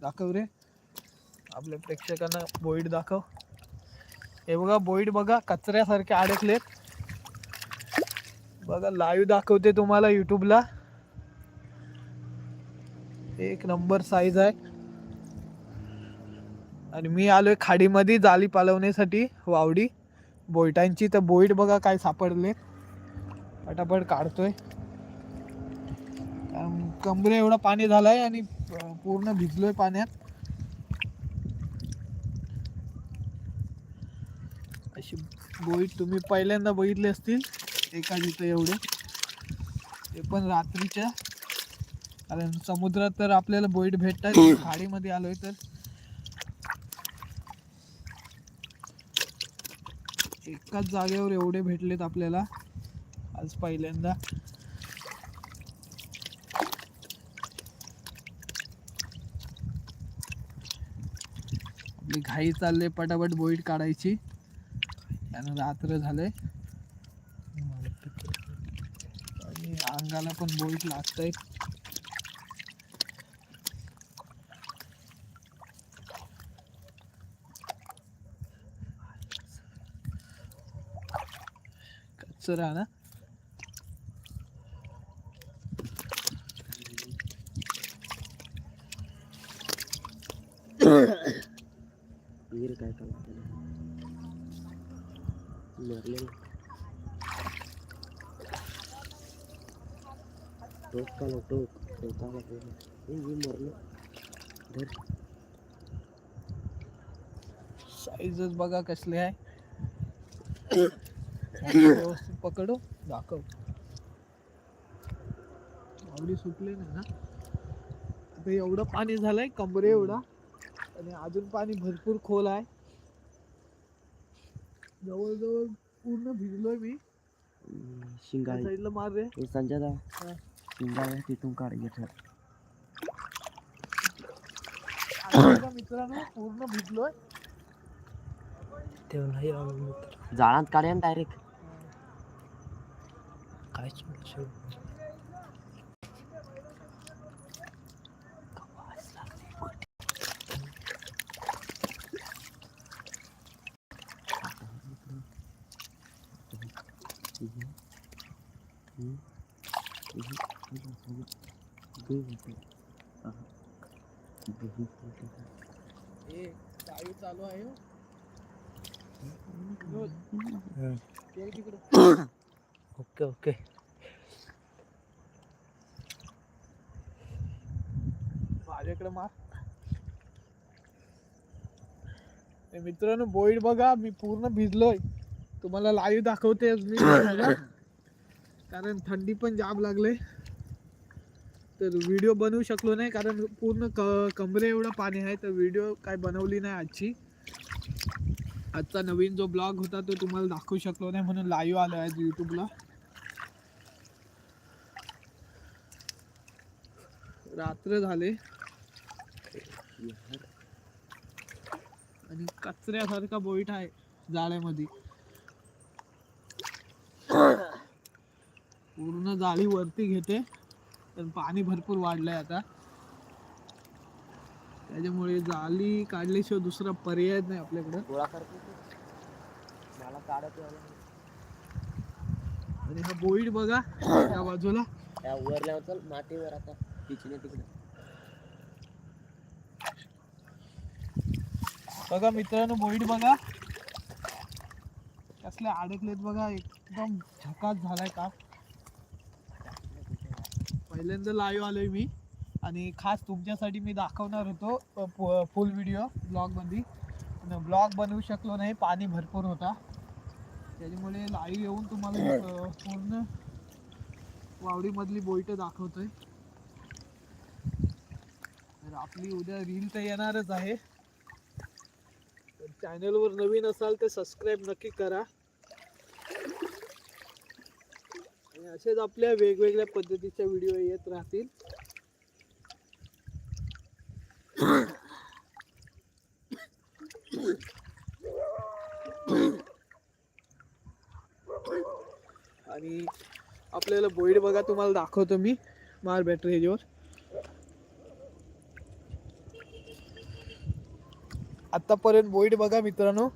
दाखव रे. आपल्या प्रेक्षकांना बोईड दाखव. हे बघा बोईड बघा कचऱ्यासारखे अडकलेत. बघा लाईव्ह दाखवते तुम्हाला युट्यूबला एक नंबर साईज आहे. आणि मी आलोय खाडीमध्ये जाळी पालवण्यासाठी वावडी. बोईटांची तर बोईट बघा काय सापडले पटापट काढतोय. कमरे एवढं पाणी झालंय आणि पूर्ण भिजलोय पाण्यात. अशी बोईट तुम्ही पहिल्यांदा बघितले असतील एका जिथं एवढे. ते पण रात्रीच्या. कारण समुद्रात तर आपल्याला बोईट भेटतात खाडीमध्ये आलोय तर. एकाच जागेवर एवढे भेटलेत आपल्याला आज पहिल्यांदा. घाई चालले पटापट बोईट काढायची. त्यानं रात्र झाले आणि अंगाला पण बोईट लागतंय. कचरा ना काय काम मरले टोक का ना टोक? टोका मी मरलो. धर. साईजच बघा कसले आहे. व्यवस्थित पकडू दाखव. आवडी सुटले नाही ना आता एवढं पाणी झालंय कमरे एवढा. आणि अजून पाणी भरपूर खोल आहे. जवळजवळ पूर्ण भिजलोय मी. शिंगाळे साईडला मार रे. ए संजय दा हा. शिंगाळे तिथून काढ घे ठर आणि बघा मित्रांनो पूर्ण भिजलोय. ते नाही जाळात काढ्या ना डायरेक्ट काय चालू चालू आहे हो. Okay okay. माझ्याकडे मार. मित्रांनो बोईड बघा मी पूर्ण भिजलोय. तुम्हाला लाईव्ह दाखवते मी. कारण थंडी पण जाम लागले. तर व्हिडिओ बनवू शकलो नाही कारण पूर्ण क कमरे एवढं पाणी आहे तर व्हिडिओ काय बनवली नाही आजची. आजचा नवीन जो ब्लॉग होता तो तुम्हाला दाखवू शकलो नाही म्हणून लाईव्ह आलो आहे यूट्यूबला रात्र झाले. आणि कचऱ्यासारखा बोईट आहे जाळ्यामध्ये. पूर्ण जाळी वरती घेते. पण पाणी भरपूर वाढलंय आता. त्याच्यामुळे जाळी काढल्याशिवाय दुसरा पर्याय नाही आपल्याकडं. आणि हा बोईट बघा त्या बाजूला. त्या वरल्यावर चल मातीवर आता. तिकडे तिकडे. बघा मित्रांनो बोईट बघा. कसले अडकलेत बघा एकदम झकास झालाय का पहिल्यांदा लाईव्ह आलोय मी. आणि खास तुमच्यासाठी मी दाखवणार होतो फुल व्हिडिओ ब्लॉगमध्ये पण ब्लॉग बनवू शकलो नाही पाणी भरपूर होता. त्याच्यामुळे लाईव्ह येऊन तुम्हाला पूर्ण वावडीमधली बोईट दाखवतोय. तर आपली उद्या रील तर येणारच आहे. चॅनलवर नवीन असाल तर सबस्क्राईब नक्की करा. आणि असेच आपल्या वेगवेगळ्या पद्धतीच्या व्हिडिओ येत राहतील. आणि आपल्याला बोईड बघा तुम्हाला दाखवतो मी. मार बॅटरी ह्याच्यावर. आतापर्यंत बोईड बघा मित्रांनो.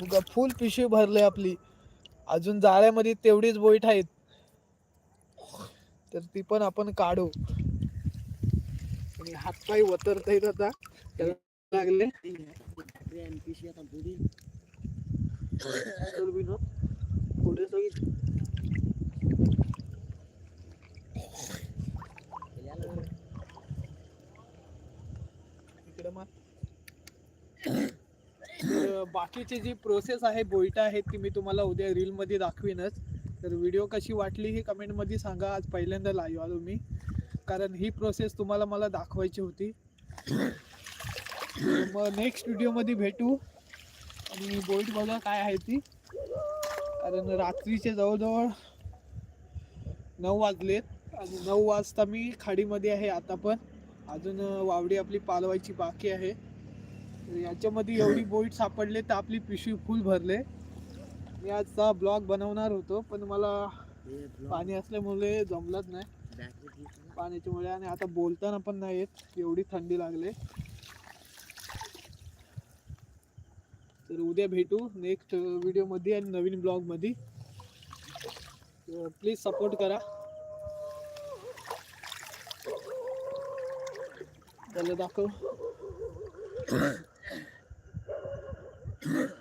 बघा फुल पिशवी भरले आपली. अजून जाळ्यामध्ये तेवढीच बोईट आहेत. तर ती पण आपण काढू. आणि हातपाय वतरता येत आता लागले पुढे सगळी इकडे मार तर बाकीची जी प्रोसेस आहे बोईटा आहेत ती मी तुम्हाला उद्या रीलमध्ये दाखवीनच. तर व्हिडिओ कशी वाटली ही कमेंटमध्ये सांगा. आज पहिल्यांदा लाईव्ह आलो मी. कारण ही प्रोसेस तुम्हाला मला दाखवायची होती. मग नेक्स्ट व्हिडिओमध्ये भेटू. आणि बोईट बघा काय आहे ती. कारण रात्रीचे जवळजवळ नऊ वाजलेत. आणि नऊ वाजता मी खाडीमध्ये आहे आता पण. अजून वावडी आपली पालवायची बाकी आहे. याच्यामध्ये एवढी बोईट सापडले तर आपली पिशवी फुल भरले. मी आजचा ब्लॉग बनवणार होतो पण मला पाणी असल्यामुळे जमलंच नाही. पाण्याच्यामुळे आणि आता बोलताना पण नाही येत एवढी थंडी लागले. तर उद्या भेटू नेक्स्ट व्हिडिओमध्ये आणि नवीन ब्लॉगमध्ये. प्लीज सपोर्ट करा. त्याला दाखव. Grrrr.